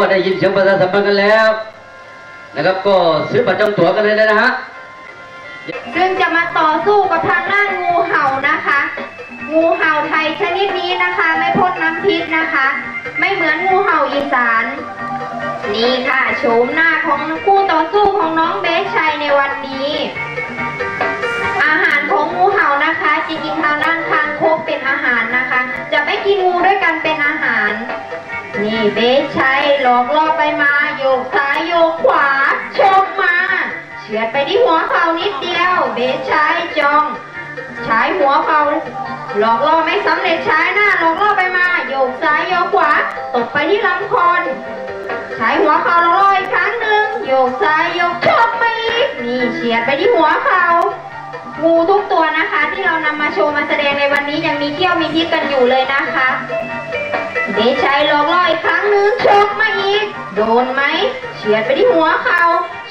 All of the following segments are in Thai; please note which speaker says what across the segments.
Speaker 1: ก็ได้ยินเสียงประชาสัมพันธ์กันแล้ว นะครับก็ซื้อบัตรจองตั๋วกันเลยนะฮะ
Speaker 2: ซึ่งจะมาต่อสู้กับทางด้านงูเห่านะคะ งูเห่าไทยชนิดนี้นะคะ ไม่พ่นน้ำพิษนะคะ ไม่เหมือนงูเห่าอีสาน นี่ค่ะโฉมหน้าของคู่ต่อสู้ของน้องเบสชัยในวันนี้ อาหารของงูเห่านะคะจะกินทางด้านคางคกเป็นอาหารนะคะ จะไม่กินงูด้วยกันเป็นอาหาร นี่เบสชัยหลอกล่อไปมาโยกซ้ายโยกขวาชกมาเฉือดไปที่หัวเขานิดเดียว เบสชัยจองใช้หัวเขาหลอกล่อไม่สำเร็จใช้หน้าหลอกล่อไปมาโยกซ้ายโยกขวาตกไปที่ลำคอใช้หัวเขาหลอกล่ออีกครั้งหนึ่งโยกซ้ายโยกชกมาอีกนี่เฉียดไปที่หัวเขางูทุกตัวนะคะ ที่เรานำมาโชว์มาแสดงในวันนี้ยังมีเขี้ยวมีพิษกันอยู่เลยนะคะ เดชัยหลอกล่ออีกครั้งหนึ่งชกมาอีก โดนไหมเฉียดไปที่หัวเขา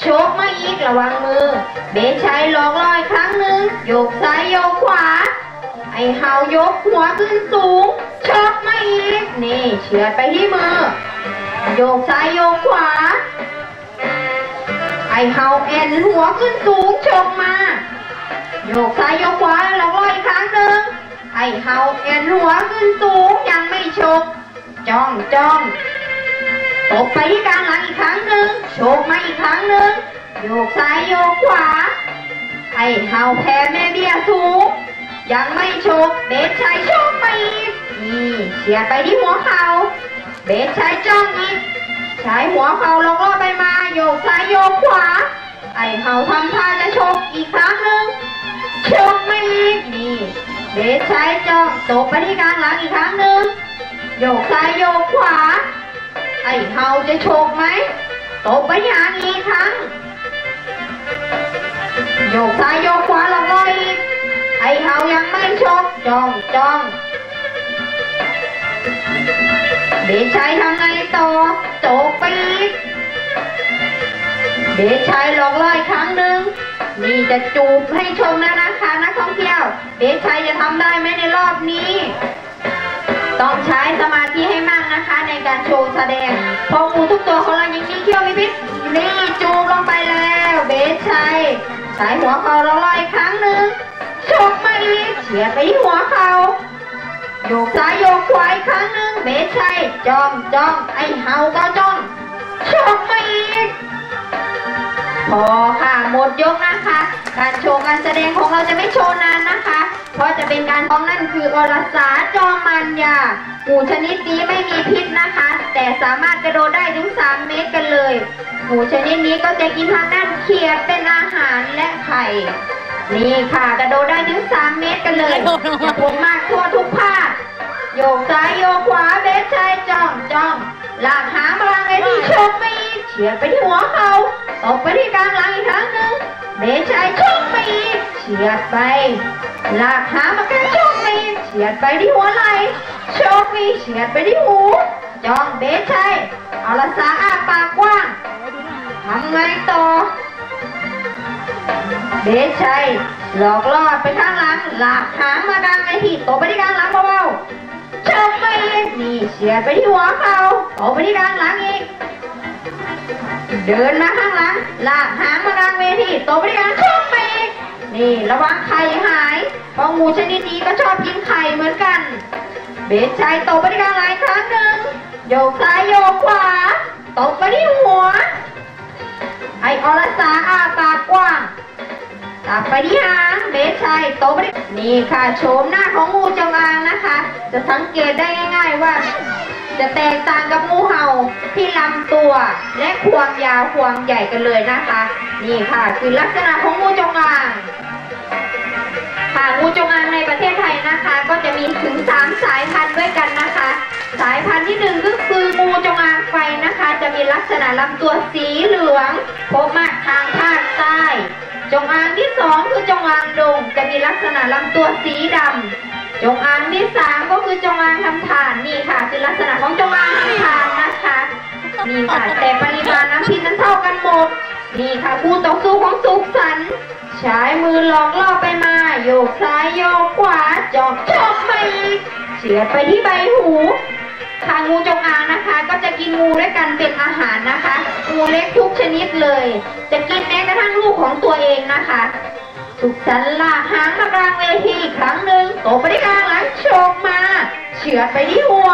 Speaker 2: ชกมาอีกระวังมือเบชัยหลอกล่ออีกครั้งหนึ่งโยกซ้ายโยกขวา ไอเฮายกหัวขึ้นสูงชกมาอีกนี่เฉียดไปที่มือ โยกซ้ายโยกขวา ไอเฮาเอ็นหัวขึ้นสูงชกมา โยกซ้ายโยกขวาหลอกล่ออีกครั้งหนึ่งไอเฮาเอ็นหัวขึ้นสูงยังไม่ชก จ้องจ้องตบไปที่กลางหลังอีกครั้งหนึ่งโชกมาอีกครั้งหนึ่งโยกซ้ายโยกขวาไอ้เฮาแพ้แม่เบี้ยสูงยังไม่โชกเบสชัยโชกไปอีกนี่เฉียดไปที่หัวเขา เบสชัยจ้องอีกใช้หัวเขาลงล่อไปมาโยกซ้ายโยกขวา ไอ้เฮาทำท่าจะโชกอีกครั้งหนึ่งโชกไม่อีกนี่เบสใช้จ้องตบไปที่กลางหลังอีกครั้งหนึ่ง โยกซ้ายโยกขวา ไอ้เฮาจะโชกไหมตบไปที่หางอีกครั้ง โยกซ้ายโยกขวาลงลอยอีก ไอ้เฮายังไม่ชกจ้องจ้องเบสใช้ทำไงต่อตบไปอีก เดชชัยหลอกล่ออีกครั้งหนึ่งนี่จะจูบให้ชมแล้วนะคะนักท่องเที่ยว เดชชัยจะทำได้ไหมในรอบนี้ ช้สมาธิให้มากนะคะ ในการโชว์แสดงพราะงูทุกตัวของเรายังมีเขี้ยวมีพิษนี่จูบลงไปแล้ว เบสชัยสายหัวเขาหลอกล่ออีกครั้งหนึ่งชกมาอีกเฉียดไปที่หัวเขาโยกซ้ายโยกขวาอีกครั้งหนึ่งเบสชัยจ้องจ้องไอเฮาก็จ้องชกมาอีก พอค่ะหมดยกนะคะ การโชว์การแสดงของเราจะไม่โชว์นานนะคะ เพราะจะเป็นการท้องนั่นคืออรสาจอมมันยาหมูชนิดนี้ไม่มีพิษนะคะ แต่สามารถกระโดดได้ถึง 3 เมตรกันเลยหมูชนิดนี้ก็จะกินทางด้านเขียดเป็นอาหารและไข่นี่ค่ะกระโดดได้ถึง 3 เมตรกันเลยจะผลมากทั่วทุกภาคโยกซ้ายโยกขวาเบสชายจ้องจ้องหลากหางพลังไอ้ที่ชกไปอีกเฉียดไปที่หัวเขา ตบไปที่กลางหลังอีกครั้งหนึ่งเบชายชกไปอีกเฉียดไปหลากหางมาแกชกไปอีกเฉียดไปที่หัวไหล่ชกไปเฉียดไปที่หูจ้องเบชายเอาละสาอาปากกว้างทำไงต่อเดชชัยหลอกล่อไปข้างหลังหลากหางมากลางไอ้ที่ตบไปที่กลางหลังเบาๆชกไปอีกนี่เฉียดไปที่หัวเขาตบไปที่กลางหลังอีก เดินมาข้างหลังลากหางมากลางเวทีตบไปที่กลางชกไปอีกนี่ระวังไข่หายเพราะงูชนิดนี้ก็ชอบกินไข่เหมือนกัน เบสชัยตบไปที่กลางหลังอีกครั้งหนึ่งโยกซ้ายโยกขวาตบไปที่หัว ไออรสาอาปากกว้างตับไปที่หางเบสชัยโตไปนี่ค่ะโฉมหน้าของงูจงอางนะคะ จะสังเกตได้ง่าย ๆว่า จะแตกต่างกับงูเห่าที่ลำตัวและความยาวความใหญ่กันเลยนะคะ นี่ค่ะ คือลักษณะของงูจงอางค่ะงูจงอางในประเทศไทยนะคะ ก็จะมีถึง 3 สายพันธุ์ด้วยกันนะคะ สายพันธุ์ที่หนึ่งก็คืองูจงอางไฟนะคะ จะมีลักษณะลำตัวสีเหลืองพบมากทางภาคใต้ จงอางที่สองคือจงอางดง จะมีลักษณะลำตัวสีดำ จงอางที่สามก็คือจงอางทำฐานนี่ค่ะ คือลักษณะของจงอางทำฐานนะคะนี่ค่ะแต่ปริมาณน้ำพิษนั้นเท่ากันหมดนี่ค่ะคู่ต่อสู้ของสุขสันต์ใช้มือหลอกล่อไปมาโยกซ้ายโยกขวาจอกชกไปอีกเฉียดไปที่ใบหูค่ะงูจงอางนะคะ ก็จะกินงูด้วยกันเป็นอาหารนะคะ งูเล็กทุกชนิดเลย จะกินแม้กระทั่งลูกของตัวเองนะคะ สุขสันต์ลากหางมากลางเวทีอีกครั้งหนึ่งตบไปที่กลางหลังโฉกมา เฉือนไปที่หัว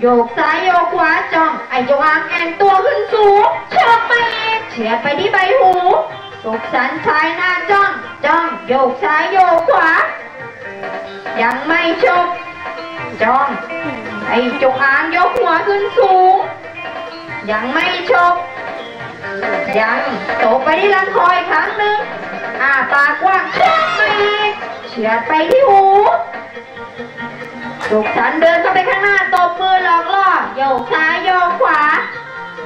Speaker 2: โยกซ้ายโยกขวาจ้อง ไอจงอางแอนตัวขึ้นสูงโฉกไปอีกเฉือนไปที่ใบหู สุขสันต์ชายหน้าจ้อง จ้องโยกซ้ายโยกขวา ยังไม่จบจ้อง ไอจงอางยกหัวขึ้นสูง ยังไม่จบยังตกไปที่ลำคออีกครั้งหนึ่ง อ้าปากกว้างเชือกไปอีกเฉือดไปที่หูสุขสันเดินเข้าไปข้างหน้าตบมือหลอกล่อโยกซ้ายโยกขวา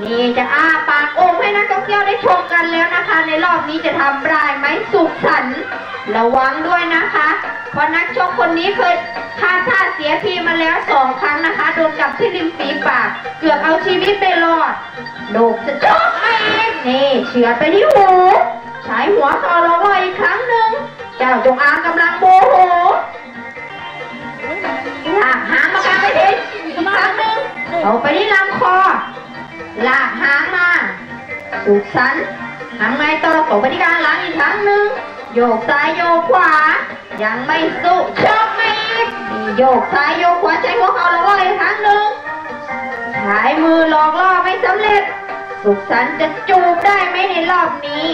Speaker 2: นี่จะอ้าปากอมให้นักท่องเที่ยวได้ชมกันแล้วนะคะ ในรอบนี้จะทำได้ไหมสุขสันระวังด้วยนะคะเพราะนักชกคนนี้เคยพลาดท่าเสียทีมาแล้วสองครั้งนะคะ โดนจับที่ริมฝีปาก เกือบเอาชีวิตไปรอดโดกจะชกไม่เองนี่เฉือไปที่หู ใช้หัวคอลงอยอีกครั้งหนึ่งเจ้าจงอางกำลังโมโหลากหางมากลางไปทีอีกครั้งหนึ่งเอาไปที่ลำคอ ลากหางมาสุกสันหางไม้ต่อตกไปที่กลางหลังอีกครั้งหนึ่งโยกซ้ายโยกขวา ยังไม่สุกชกไม่อีกนี่โยกซ้ายโยกขวาใช้หัวเข่าลงอยอีกครั้งหนึ่งใช้มือหลอกล่อไม่สำเร็จสุขสันต์จะจูบได้ไหมในรอบนี้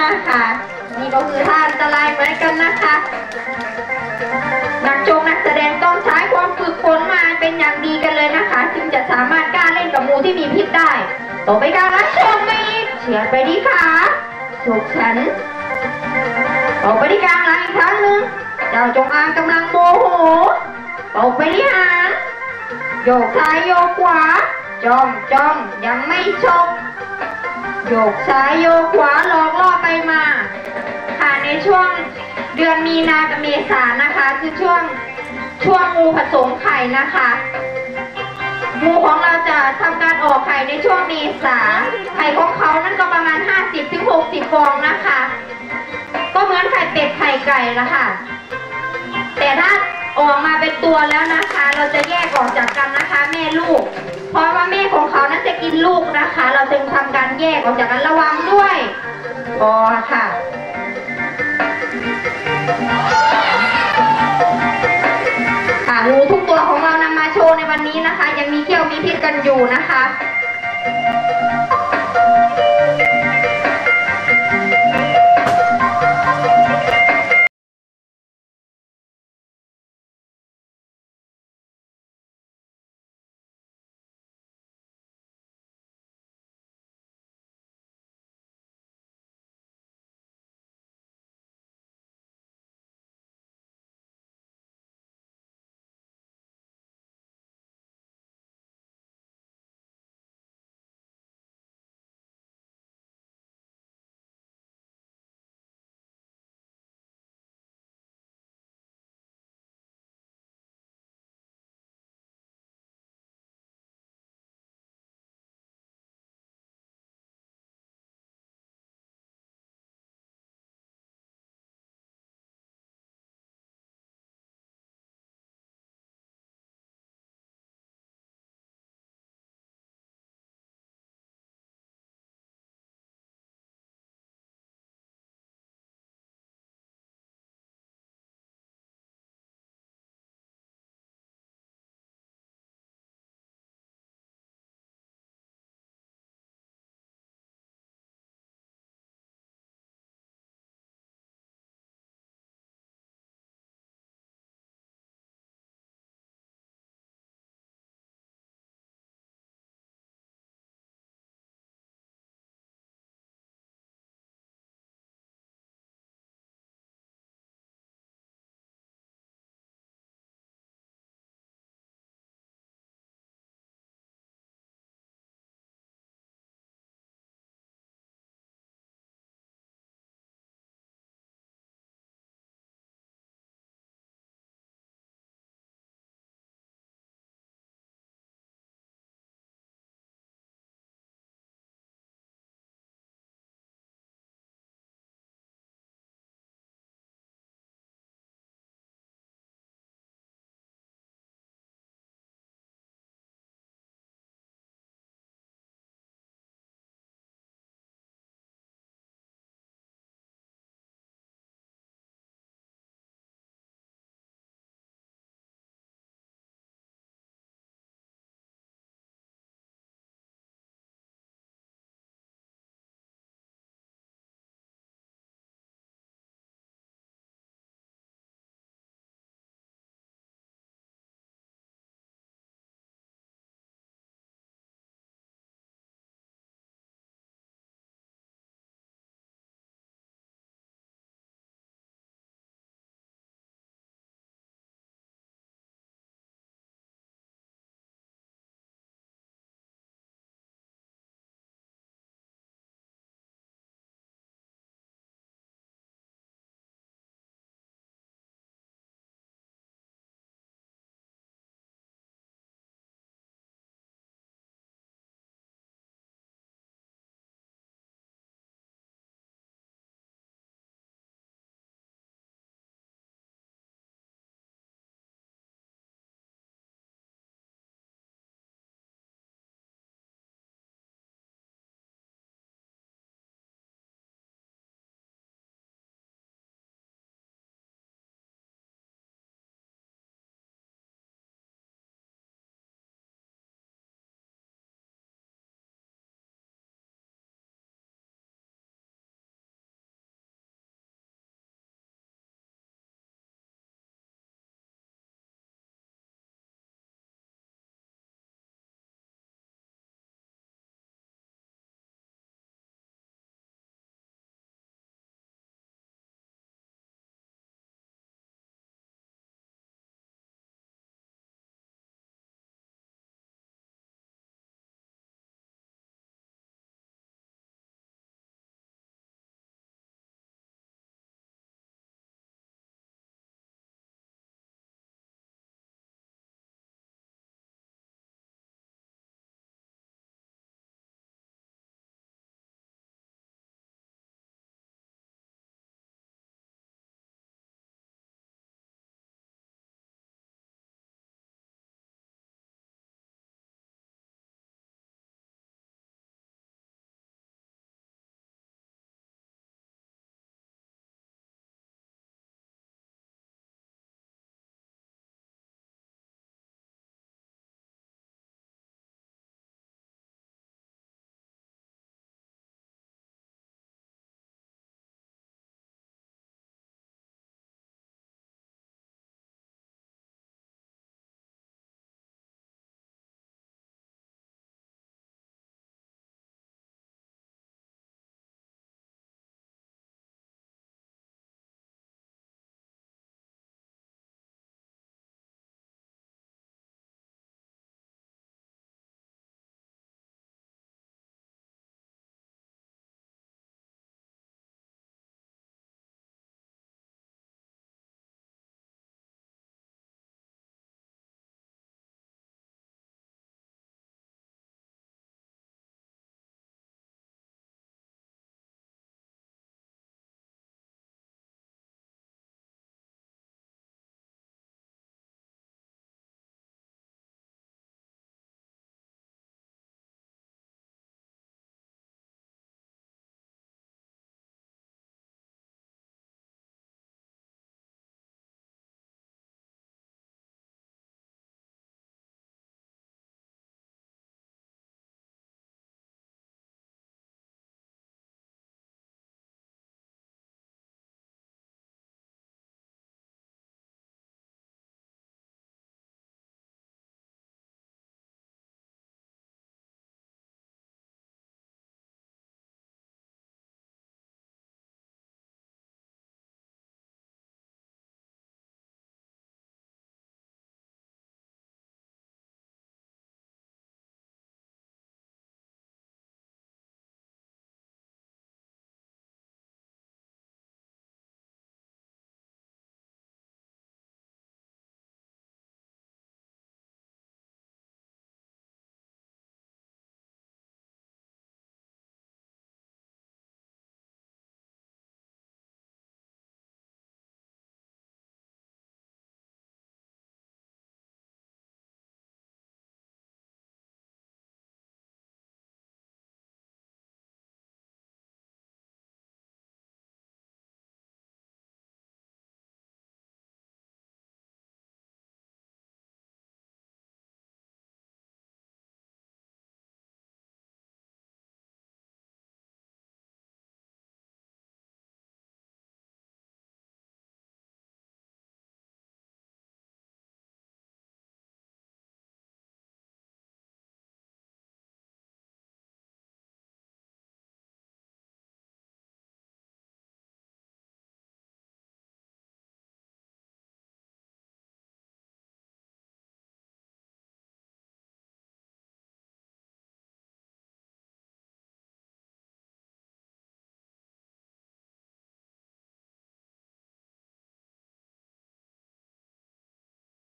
Speaker 2: นะคะนี่ก็คือท่าอันตรายเหมือนกันนะคะ นักโจงนักแสดงต้องใช้ความฝึกฝนมาเป็นอย่างดีกันเลยนะคะ จึงจะสามารถกล้าเล่นกับงูที่มีพิษได้ ต่อไปการรับชมไปอีเฉียดไปที่ขาสุขสันต์ออกไปที่กลางหลังอีกครั้งหนึ่งเจ้าจงอางกำลังโมโหออกไปที่หางโยกซ้ายโยกขวาจ้องจ้องยังไม่ชก โยกซ้ายโยกขวาหลอกล่อไปมา ค่ะในช่วงเดือนมีนากับเมษานะคะ คือช่วงช่วงงูผสมไข่นะคะงูของเราจะทำการออกไข่ในช่วงเมษาไข่ของเขานั่นก็ประมาณ 50-60 ฟองนะคะ ก็เหมือนไข่เป็ดไข่ไก่ละค่ะ แต่ถ้าออกมาเป็นตัวแล้วนะคะ เราจะแยกออกจากกันนะคะ แม่ลูก เพราะว่าแม่ของเขานั้นจะกินลูกนะคะ เราจึงทำการแยกออกจากกันระวังด้วยพอค่ะค่ะงูทุกตัวของเรานำมาโชว์ในวันนี้นะคะ ยังมีเขี้ยวมีพิษกันอยู่นะคะ